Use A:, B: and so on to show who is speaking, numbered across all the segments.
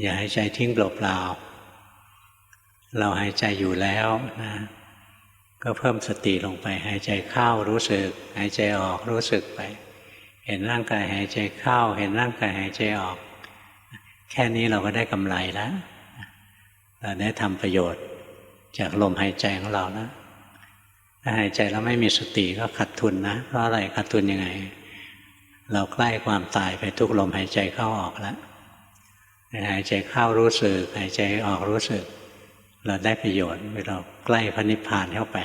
A: อย่าให้ใจทิ้งเปล่าๆเราหายใจอยู่แล้วนะก็เพิ่มสติลงไป หายใจเข้ารู้สึก หายใจออกรู้สึกไป เห็นร่างกายหายใจเข้า เห็นร่างกายหายใจออก แค่นี้เราก็ได้กำไรแล้วเราได้ทำประโยชน์จากลมหายใจของเราแล้วถ้าหายใจแล้วไม่มีสติก็ขาดทุนนะ เพราะอะไรขาดทุนยังไง เราใกล้ความตายไปทุกลมหายใจเข้าออกแล้ว หายใจเข้ารู้สึก หายใจออกรู้สึก เราได้ประโยชน์เราใกล้พระนิพพานเข้าไป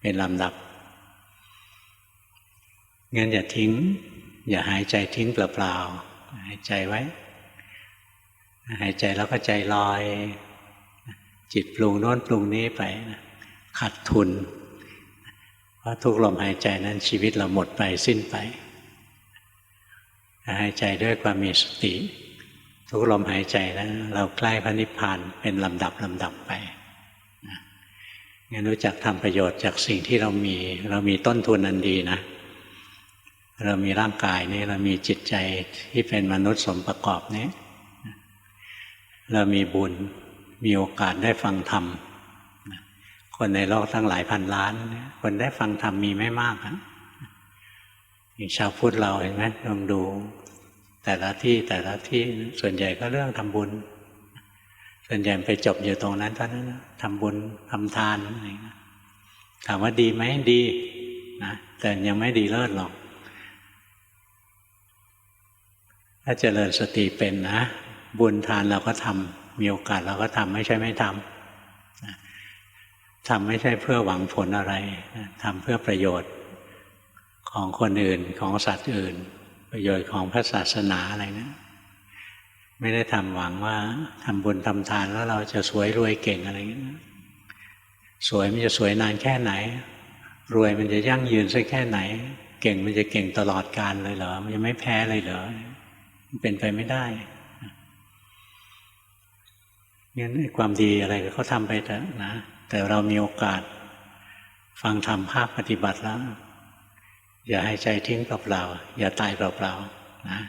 A: เป็นลำดับงั้นอย่าทิ้ง อย่าหายใจทิ้งเปล่าๆหายใจไว้ หายใจแล้วก็ใจลอย จิตปรุงโน้นปรุงนี้ไปขาดทุน เพราะทุกลมหายใจนั้นชีวิตเราหมดไปสิ้นไป หายใจด้วยความมีสติ ทุกลมหายใจนั้นเราใกล้พระนิพพานเป็นลำดับลำดับไปงั้นรู้จักทำประโยชน์จากสิ่งที่เรามี เรามีต้นทุนอันดีนะ เรามีร่างกายนี้เรามีจิตใจที่เป็นมนุษย์สมประกอบนี้เรามีบุญมีโอกาสได้ฟังธรรมคนในโลกตั้งหลายพันล้าน คนได้ฟังธรรมมีไม่มากนะอย่างชาวพุทธเราเห็นไหมลองดู แต่ละที่แต่ละที่ส่วนใหญ่ก็เรื่องทำบุญ ส่วนใหญ่ไปจบอยู่ตรงนั้นเท่านั้นทำบุญทำทานอะไรถามว่าดีไหมดีนะแต่ยังไม่ดีเลิศหรอก ถ้าเจริญสติเป็นนะ บุญทานเราก็ทำมีโอกาสเราก็ทำไม่ใช่ไม่ทำทำไม่ใช่เพื่อหวังผลอะไรทำเพื่อประโยชน์ของคนอื่นของสัตว์อื่น ประโยชน์ของพระศาสนาอะไรนะไม่ได้ทำหวังว่าทำบุญทำทานแล้วเราจะสวยรวยเก่งอะไรเงี้ยสวยมันจะสวยนานแค่ไหน รวยมันจะยั่งยืนสักแค่ไหน เก่งมันจะเก่งตลอดกาลเลยเหรอ มันจะไม่แพ้เลยเหรอมันเป็นไปไม่ได้งั้นความดีอะไรเขาทำไปแต่นะ แต่เรามีโอกาส ฟังธรรมภาคปฏิบัติแล้ว อย่าให้ใจทิ้งเปล่าๆอย่าตายเปล่าๆนะ